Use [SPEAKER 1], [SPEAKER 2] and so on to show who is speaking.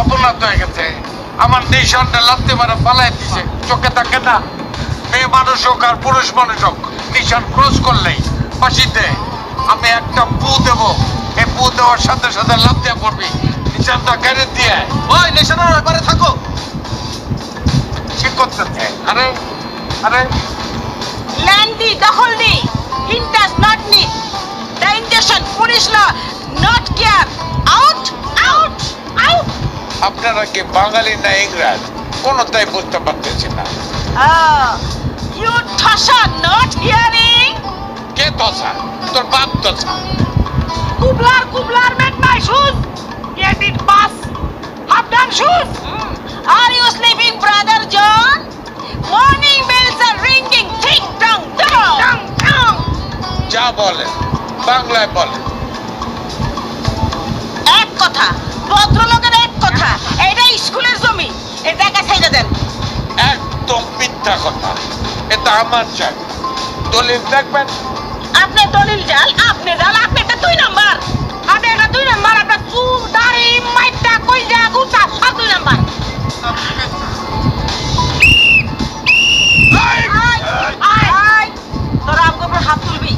[SPEAKER 1] অপরাধ হয়ে গেছে। আমার নিশানটা লাত্তে মারা পালাই দিছে। চোখে থাকে না। মেয়ে মানুষ হোক আর পুরুষ মানুষ হোক, নিশান ক্রস করলেই ফাঁসিতে আমি একটা পু দেব। এই পু দেওয়ার সাথে সাথে লাভ দিয়ে পড়বি। নিশানটা কেড়ে দিয়ে
[SPEAKER 2] ওই নেশানোর ব্যাপারে থাকো।
[SPEAKER 1] ঠিক করতেছে? আরে আরে।
[SPEAKER 3] Land the দখল দি ইন্টাস নট নিড
[SPEAKER 1] আপনারা কি বাঙালি না ইংরাজ কোনোটাই বুঝতে পারতেছি না।
[SPEAKER 3] ইউ ঠসা নট হিয়ারিং
[SPEAKER 1] কে দশা তোর বাপ দশা
[SPEAKER 3] cobbler cobbler make my shoes get it pass half done shoes are you sleeping brother John morning bells are ringing ঠিক টং টং টং টং
[SPEAKER 1] যা বলেন বাংলায় বলেন
[SPEAKER 3] মিথ্যা কথা। এটা আমার চাল দলিল দেখবেন? আপনি দলিল জাল আপনি জাল
[SPEAKER 1] আপনি একটা দুই নাম্বার। আপনি এটা দুই নাম্বার আপনার চুল
[SPEAKER 3] দাড়ি মাইটা কই যা গুটা সব দুই নাম্বার। তোরা আমাকে হাত তুলবি।